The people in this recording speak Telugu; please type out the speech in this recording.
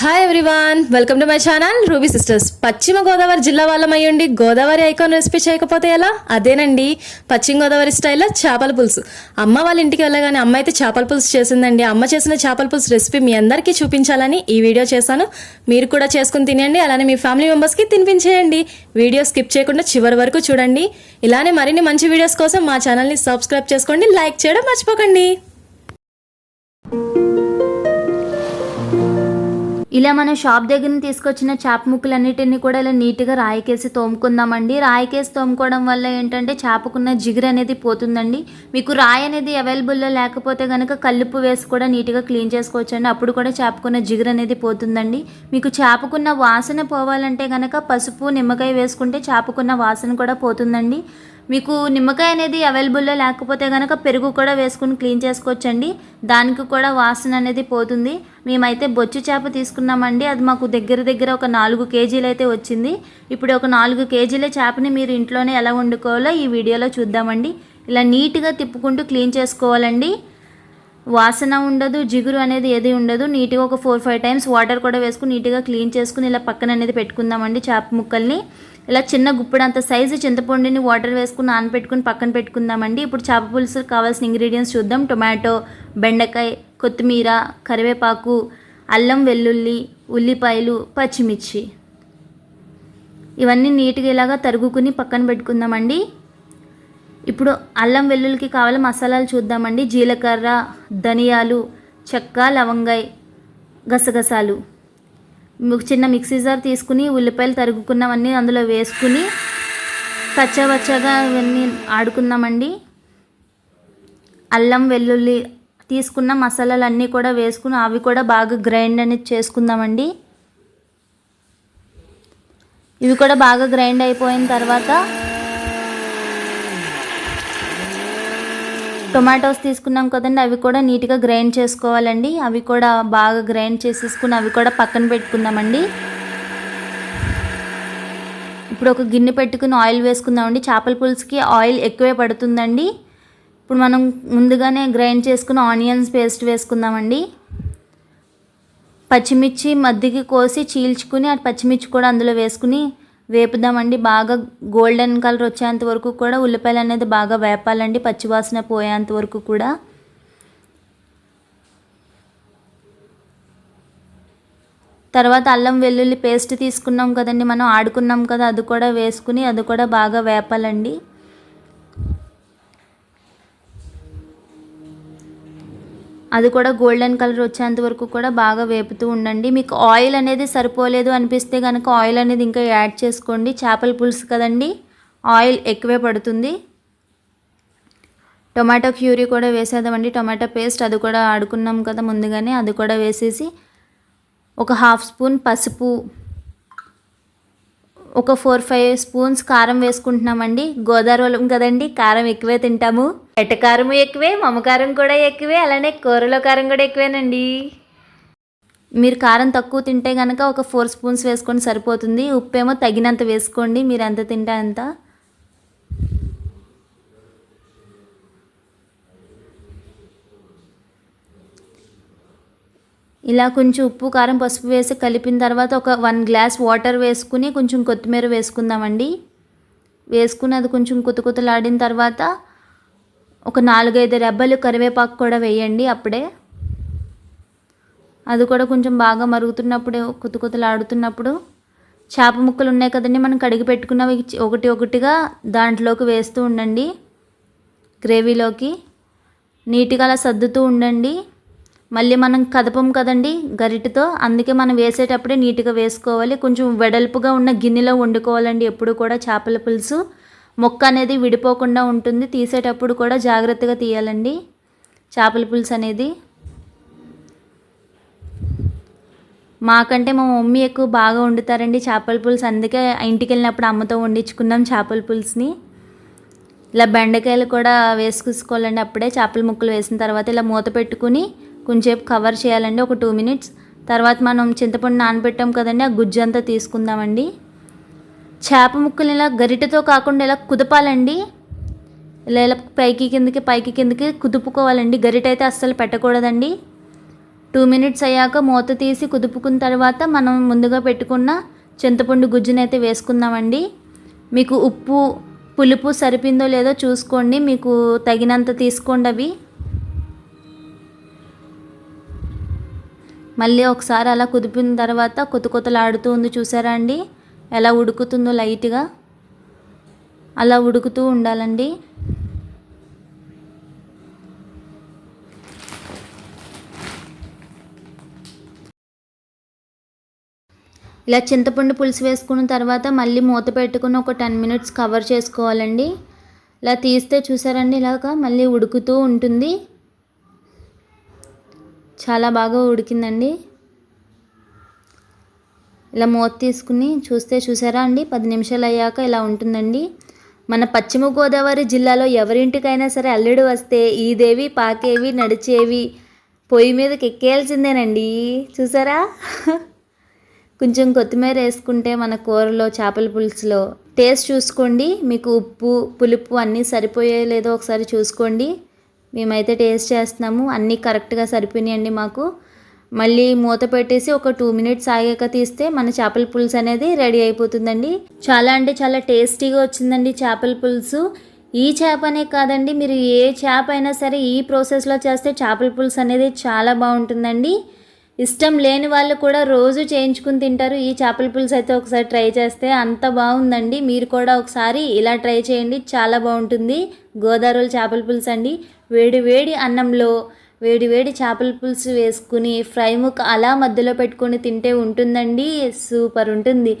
Hi everyone welcome to my channel Ruby Sisters Paschima Godavari జిల్లా వాళ్ళం అయ్యండి గోదావరి ఐకాన్ రెసిపీ చేయకపోతే ఎలా? అదేనండి పశ్చిమ గోదావరి స్టైల్లో చేపల పులుసు. అమ్మ వాళ్ళ ఇంటికి వెళ్ళగానే అమ్మ అయితే చేపల పులుసు చేసిందండి. అమ్మ చేసిన చేపల పులుసు రెసిపీ మీ అందరికీ చూపించాలని ఈ వీడియో చేశాను. మీరు కూడా చేసుకుని తినండి అలానే మీ ఫ్యామిలీ మెంబర్స్కి తినిపించేయండి. వీడియో స్కిప్ చేయకుండా చివరి వరకు చూడండి. ఇలానే మరిన్ని మంచి వీడియోస్ కోసం మా ఛానల్ని సబ్స్క్రైబ్ చేసుకోండి లైక్ చేయడం మర్చిపోకండి. ఇలా మనం షాప్ దగ్గర నుంచి తీసుకొచ్చిన చేప ముక్కలన్నిటిని కూడా ఇలా నీట్గా రాయికేసి తోముకుందామండి. రాయికేసి తోముకోవడం వల్ల ఏంటంటే చేపకున్న జిగురు అనేది పోతుందండి. మీకు రాయి అనేది అవైలబుల్లో లేకపోతే కనుక కల్లుపు వేసి కూడా నీట్గా క్లీన్ చేసుకోవచ్చండి. అప్పుడు కూడా చేపకున్న జిగురు అనేది పోతుందండి. మీకు చేపకున్న వాసన పోవాలంటే కనుక పసుపు నిమ్మకాయ వేసుకుంటే చేపకున్న వాసన కూడా పోతుందండి. మీకు నిమ్మకాయ అనేది అవైలబుల్లో లేకపోతే కనుక పెరుగు కూడా వేసుకుని క్లీన్ చేసుకోవచ్చండి. దానికి కూడా వాసన అనేది పోతుంది. మేమైతే బొచ్చు చేప తీసుకున్నామండి. అది మాకు దగ్గర దగ్గర ఒక నాలుగు కేజీలు అయితే వచ్చింది. ఇప్పుడు ఒక నాలుగు కేజీల చేపని మీరు ఇంట్లోనే ఎలా వండుకోవాలో ఈ వీడియోలో చూద్దామండి. ఇలా నీట్గా తిప్పుకుంటూ క్లీన్ చేసుకోవాలండి. వాసన ఉండదు జిగురు అనేది ఏది ఉండదు. నీట్గా ఒక ఫోర్ ఫైవ్ టైమ్స్ వాటర్ కూడా వేసుకుని నీట్గా క్లీన్ చేసుకుని ఇలా పక్కన అనేది పెట్టుకుందామండి చేప ముక్కల్ని. ఇలా చిన్న గుప్పెడంత సైజు చింతపండుని వాటర్ వేసుకుని నానబెట్టుకుని పక్కన పెట్టుకుందామండి. ఇప్పుడు చేప పులుసు కావాల్సిన ఇంగ్రీడియంట్స్ చూద్దాం. టొమాటో బెండకాయ కొత్తిమీర కరివేపాకు అల్లం వెల్లుల్లి ఉల్లిపాయలు పచ్చిమిర్చి. ఇవన్నీ నీట్గా ఇలాగా తరుగుకుని పక్కన పెట్టుకుందామండి. ఇప్పుడు అల్లం వెల్లుల్లికి కావాలి మసాలాలు చూద్దామండి. జీలకర్ర ధనియాలు చెక్క లవంగాయ గసగసాలు. చిన్న మిక్సీ జార్ తీసుకుని ఉల్లిపాయలు తరుగుకున్నవన్నీ అందులో వేసుకుని కచ్చవచ్చగా ఇవన్నీ ఆడుకుందామండి. అల్లం వెల్లుల్లి తీసుకున్న మసాలాలు అన్నీ కూడా వేసుకుని అవి కూడా బాగా గ్రైండ్ అనేది చేసుకుందామండి. ఇవి కూడా బాగా గ్రైండ్ అయిపోయిన తర్వాత టొమాటోస్ తీసుకున్నాం కదండి అవి కూడా నీట్గా గ్రైండ్ చేసుకోవాలండి. అవి కూడా బాగా గ్రైండ్ చేసేసుకుని అవి కూడా పక్కన పెట్టుకుందామండి. ఇప్పుడు ఒక గిన్నె పెట్టుకుని ఆయిల్ వేసుకుందామండి. చేపల పులుసుకి ఆయిల్ ఎక్కువే పడుతుందండి. ఇప్పుడు మనం ముందుగానే గ్రైండ్ చేసుకుని ఆనియన్స్ పేస్ట్ వేసుకుందామండి. పచ్చిమిర్చి మధ్యకి కోసి చీల్చుకుని ఆ పచ్చిమిర్చి కూడా అందులో వేసుకుని వేపుదామండి. బాగా గోల్డెన్ కలర్ వచ్చేంత వరకు కూడా ఉల్లిపాయలు అనేది బాగా వేపాలండి. పచ్చివాసన పోయేంత వరకు కూడా. తర్వాత అల్లం వెల్లుల్లి పేస్ట్ తీసుకున్నాం కదండి మనం. ఆడుకున్నాం కదా అది కూడా వేసుకుని అది కూడా బాగా వేపాలండి. అది కూడా గోల్డెన్ కలర్ వచ్చేంత వరకు కూడా బాగా వేపుతూ ఉండండి. మీకు ఆయిల్ అనేది సరిపోలేదు అనిపిస్తే కనుక ఆయిల్ అనేది ఇంకా యాడ్ చేసుకోండి. చేపల పులుసు కదండి ఆయిల్ ఎక్కువే పడుతుంది. టొమాటో క్యూరీ కూడా వేసేద్దామండి. టొమాటో పేస్ట్ అది కూడా ఆడుకున్నాం కదా ముందుగానే అది కూడా వేసేసి ఒక హాఫ్ స్పూన్ పసుపు ఒక ఫోర్ ఫైవ్ స్పూన్స్ కారం వేసుకుంటున్నామండి. గోదావరి వాళ్ళం కదండి కారం ఎక్కువే తింటాము. ఎట్టకారం ఎక్కువే మమకారం కూడా ఎక్కువే అలానే కూరలో కారం కూడా ఎక్కువేనండి. మీరు కారం తక్కువ తింటే కనుక ఒక ఫోర్ స్పూన్స్ వేసుకొని సరిపోతుంది. ఉప్పు ఏమో తగినంత వేసుకోండి మీరు ఎంత తింటే అంత. ఇలా కొంచెం ఉప్పు కారం పసుపు వేసి కలిపిన తర్వాత ఒక వన్ గ్లాస్ వాటర్ వేసుకుని కొంచెం కొత్తిమీర వేసుకుందామండి. వేసుకుని అది కొంచెం కుతకుతలాడిన తర్వాత ఒక నాలుగైదు రెబ్బలు కరివేపాకు కూడా వేయండి అప్పుడే. అది కూడా కొంచెం బాగా మరుగుతున్నప్పుడు కుతకుతలాడుతున్నప్పుడు చేప ముక్కలు ఉన్నాయి కదండి మనం కడిగి పెట్టుకున్నవి ఒకటి ఒకటిగా దాంట్లోకి వేస్తూ ఉండండి. గ్రేవీలోకి. నీట్గా అలా సర్దుతూ ఉండండి. మళ్ళీ మనం కదపం కదండి గరిటతో. అందుకే మనం వేసేటప్పుడే నీట్గా వేసుకోవాలి. కొంచెం వెడల్పుగా ఉన్న గిన్నెలో వండుకోవాలండి ఎప్పుడు కూడా చేపల పులుసు. మొక్క అనేది విడిపోకుండా ఉంటుంది. తీసేటప్పుడు కూడా జాగ్రత్తగా తీయాలండి చేపల పులుసు అనేది. మాకంటే మా మమ్మీ ఎక్కువ బాగా వండుతారండి చేపల పులుసు. అందుకే ఇంటికి వెళ్ళినప్పుడు అమ్మతో వండించుకున్నాం చేపల పులుసుని. ఇలా బెండకాయలు కూడా వేసుకుసుకోవాలండి అప్పుడే. చేపల ముక్కలు వేసిన తర్వాత ఇలా మూత పెట్టుకుని కొంచెంసేపు కవర్ చేయాలండి ఒక టూ మినిట్స్ తర్వాత మనం చింతపండు నానబెట్టాం కదండి ఆ గుజ్జు అంతా తీసుకుందామండి. చేప ముక్కలు ఇలా గరిటెతో కాకుండా ఇలా కుదపాలండి. ఇలా ఇలా పైకి కిందకి పైకి కిందకి కుదుపుకోవాలండి. గరిట అయితే అస్సలు పెట్టకూడదండి. టూ మినిట్స్ అయ్యాక మూత తీసి కుదుపుకున్న తర్వాత మనం ముందుగా పెట్టుకున్న చింతపండు గుజ్జునైతే వేసుకుందామండి. మీకు ఉప్పు పులుపు సరిపోయిందో లేదో చూసుకోండి. మీకు తగినంత తీసుకోండి అవి. మళ్ళీ ఒకసారి అలా కుదిపిన తర్వాత కొత్త కొత్తలాడుతూ ఉంది చూసారా అండి? ఎలా ఉడుకుతుందో లైట్గా. అలా ఉడుకుతూ ఉండాలండి. ఇలా చింతపండు పులుసు వేసుకున్న తర్వాత మళ్ళీ మూత పెట్టుకుని ఒక టెన్ మినిట్స్ కవర్ చేసుకోవాలండి. ఇలా తీస్తే చూసారండి ఇలాగా మళ్ళీ ఉడుకుతూ ఉంటుంది. చాలా బాగా ఉడికిందండి. ఇలా మూత తీసుకుని చూస్తే చూసారా అండి? పది నిమిషాలు అయ్యాక ఇలా ఉంటుందండి. మన పశ్చిమ గోదావరి జిల్లాలో ఎవరింటికైనా సరే అల్లుడు వస్తే ఈదేవి పాకేవి నడిచేవి పొయ్యి మీదకి ఎక్కేయాల్సిందేనండి. చూసారా? కొంచెం కొత్తిమీర వేసుకుంటే మన కూరలో చేపల పులుసులో టేస్ట్ చూసుకోండి. మీకు ఉప్పు పులుపు అన్నీ సరిపోయే లేదో ఒకసారి చూసుకోండి. మేమైతే టేస్ట్ చేస్తున్నాము అన్నీ కరెక్ట్గా సరిపోయినాయండి మాకు. మళ్ళీ మూత పెట్టేసి ఒక టూ మినిట్స్ ఆగాక తీస్తే మన చేపల పులుసు అనేది రెడీ అయిపోతుందండి. చాలా అంటే చాలా టేస్టీగా వచ్చిందండి చేపల పులుసు. ఈ చేప అనే కాదండి మీరు ఏ చేప అయినా సరే ఈ ప్రాసెస్లో చేస్తే చేపల పులుసు అనేది చాలా బాగుంటుందండి. ఇష్టం లేని వాళ్ళు కూడా రోజు చేయించుకుని తింటారు. ఈ చేపల పులుసు అయితే ఒకసారి ట్రై చేస్తే అంత బాగుందండి. మీరు కూడా ఒకసారి ఇలా ట్రై చేయండి. చాలా బాగుంటుంది. గోదావరి చేపల పులుసు అండి. వేడి వేడి అన్నంలో వేడి వేడి చేపల పులుసు వేసుకుని ఫ్రై ముక్క అలా మధ్యలో పెట్టుకొని తింటే ఉంటుందండి. సూపర్ ఉంటుంది.